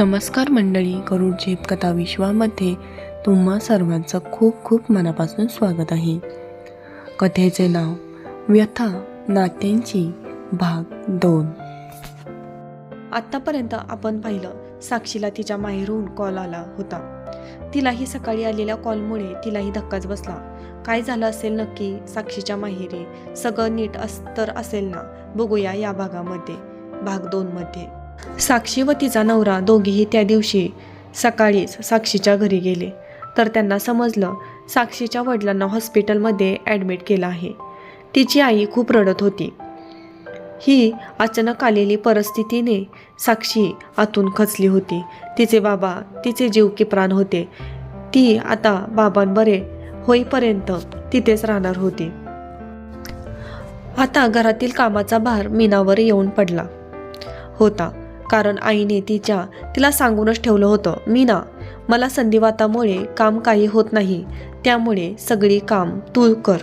नमस्कार मंडळी गरुड झेप कथा विश्वामध्ये तुम्हा सर्वांचं खूप खूप मनापासून स्वागत आहे. कथेचे नाव व्यथा नात्यांची भाग दोन. आत्तापर्यंत आपण पाहिलं साक्षीला तिच्या माहेरून कॉल आला होता. तिलाही सकाळी आलेल्या कॉलमुळे तिलाही धक्काच बसला. काय झालं असेल नक्की? साक्षीच्या माहेरी सगळं नीट अस तर असेल ना? बघूया या भागामध्ये भाग दोनमध्ये. साक्षी व तिचा नवरा दोघेही त्या दिवशी सकाळीच साक्षीच्या घरी गेले. तर त्यांना समजलं साक्षीच्या वडिलांना हॉस्पिटलमध्ये ॲडमिट केलं आहे. तिची आई खूप रडत होती. ही अचानक आलेली परिस्थितीने साक्षी आतून खचली होती. तिचे बाबा तिचे जीव की प्राण होते. ती आता बाबांबरे होईपर्यंत तिथेच राहणार होती. आता घरातील कामाचा भार मीनावर येऊन पडला होता. कारण आईने तिच्या तिला सांगूनच ठेवलं होतं. मी ना मला संधिवातामुळे काम काही होत नाही. त्यामुळे सगळी काम तू कर.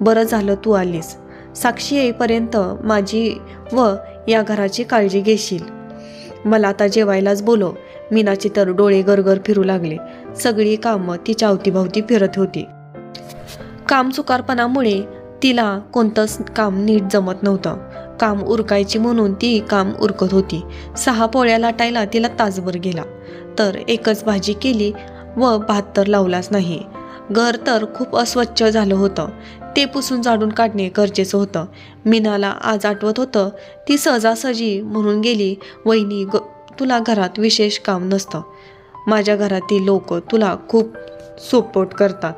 बरं झालं तू आलीस. साक्षी येईपर्यंत माझी व या घराची काळजी घेशील. मला आता जेवायलाच बोलो मीनाची तर डोळे गरगर फिरू लागले. सगळी कामं तिच्या अवतीभवती फिरत होती. काम चुकारपणामुळे तिला कोणतंच काम नीट जमत नव्हतं. काम उरकायची म्हणून ती काम उरकत होती. सहा पोळ्या लाटायला तिला तासभर गेला. तर एकच भाजी केली व भात तर लावलाच नाही. घर तर खूप अस्वच्छ झालं होतं. ते पुसून झाडून काढणे गरजेचं होतं. मीनाला आज आठवत होतं ती सहजासहजी म्हणून गेली वहिनी ग तुला घरात विशेष काम नसतं. माझ्या घरातील लोक तुला खूप सपोर्ट करतात.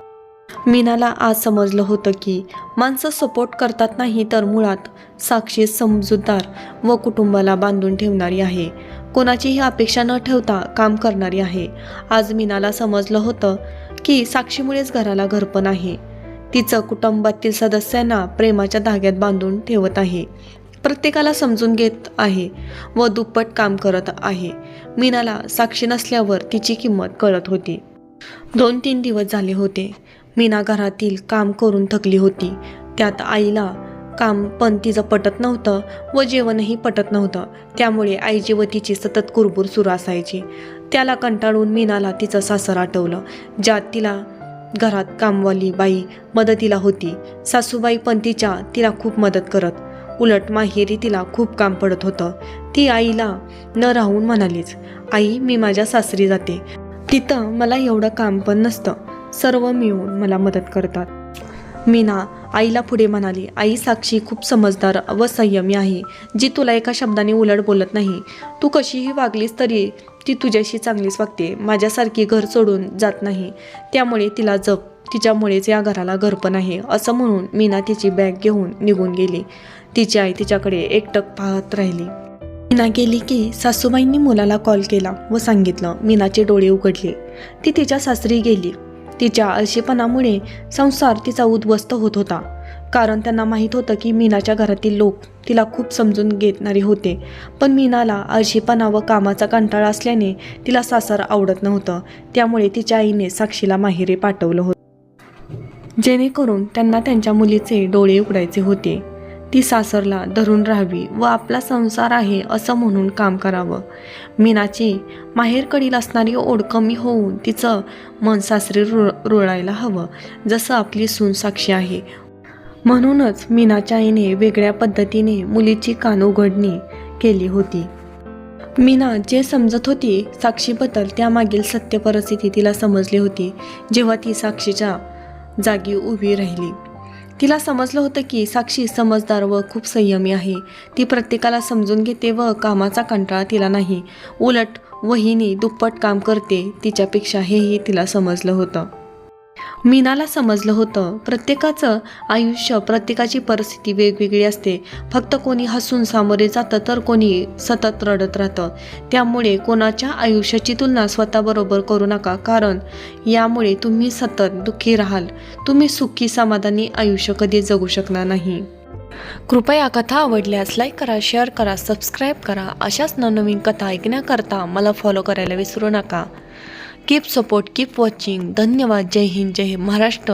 मीनाला आज समजलं होतं की माणसं सपोर्ट करतात नाही तर मुळात साक्षी समजूतदार व कुटुंबाला बांधून ठेवणारी आहे. कोणाचीही अपेक्षा न ठेवता काम करणारी आहे. आज मीनाला समजलं होतं की साक्षीमुळेच घराला घरपण आहे. तिचं कुटुंबातील सदस्यांना प्रेमाच्या धाग्यात बांधून ठेवत आहे. प्रत्येकाला समजून घेत आहे व दुप्पट काम करत आहे. मीनाला साक्षी नसल्यावर तिची किंमत कळत होती. दोन तीन दिवस झाले होते. मीना घरातील काम करून थकली होती. त्यात आईला काम पण तिचं पटत नव्हतं व जेवणही पटत नव्हतं. त्यामुळे आईची व तिची सतत कुरबुर सुरू असायची. त्याला कंटाळून मीनाला तिचं सासर आठवलं ज्यात तिला घरात कामवाली बाई मदतीला होती. सासूबाई पण तिच्या तिला खूप मदत करत. उलट माहेरी तिला खूप काम पडत होतं. ती आईला न राहून म्हणालीच आई मी माझ्या सासरी जाते. तिथं मला एवढं काम पण नसतं. सर्व मिळून मला मदत करतात. मीना आईला पुढे म्हणाली आई साक्षी खूप समजदार व संयमी आहे. जी तुला एका शब्दाने उलट बोलत नाही तू कशीही वागलीस तरी ती तुझ्याशी चांगलीच वागते. माझ्यासारखी घर सोडून जात नाही. त्यामुळे तिला जप तिच्यामुळेच या घराला घरपण आहे असं म्हणून मीना तिची बॅग घेऊन निघून गेली. तिची आई तिच्याकडे एकटक पाहत राहिली. मीना गेली की सासूबाईंनी मुलाला कॉल केला व सांगितलं. मीनाचे डोळे उघडले. ती तिच्या सासरी गेली. तिच्या आळशीपणामुळे संसार तिचा उद्ध्वस्त होत होता. कारण त्यांना माहीत होतं की मीनाच्या घरातील लोक तिला खूप समजून घेणारे होते. पण मीनाला आळशीपणा व कामाचा कंटाळा असल्याने तिला सासर आवडत नव्हतं. त्यामुळे तिच्या आईने साक्षीला माहेरे पाठवलं होतं. जेणेकरून त्यांना त्यांच्या मुलीचे डोळे उघडायचे होते. ती सासरला धरून राहावी व आपला संसार आहे असं म्हणून काम करावं. मीनाची माहेरकडील असणारी ओढ कमी होऊन तिचं मन सासरी रुळ रुळायला हवं जसं आपली सून साक्षी आहे. म्हणूनच मीनाच्या आईने वेगळ्या पद्धतीने मुलीची कान उघडणी केली होती. मीना जे समजत होती साक्षीबद्दल त्यामागील सत्य परिस्थिती तिला समजली होती जेव्हा ती साक्षीच्या जागी उभी राहिली. तिला समजलं होतं की साक्षी समजदार व खूप संयमी आहे. ती प्रत्येकाला समजून घेते व कामाचा कंटाळा तिला नाही. उलट वहिनी दुप्पट काम करते तिच्यापेक्षा हेही तिला समजलं होतं. मीनाला समजलं होतं. प्रत्येकाचं आयुष्य प्रत्येकाची परिस्थिती वेगवेगळी असते. फक्त कोणी हसून सामोरे जातं तर कोणी सतत रडत राहतं. त्यामुळे कोणाच्या आयुष्याची तुलना स्वतःबरोबर करू नका. कारण यामुळे तुम्ही सतत दुःखी राहाल. तुम्ही सुखी समाधानी आयुष्य कधी जगू शकणार नाही. कृपया कथा आवडल्यास लाईक करा शेअर करा सबस्क्राईब करा. अशाच नवनवीन कथा ऐकण्याकरता मला फॉलो करायला विसरू नका. कीप सपोर्ट कीप वॉचिंग धन्यवाद. जय हिंद जय महाराष्ट्र.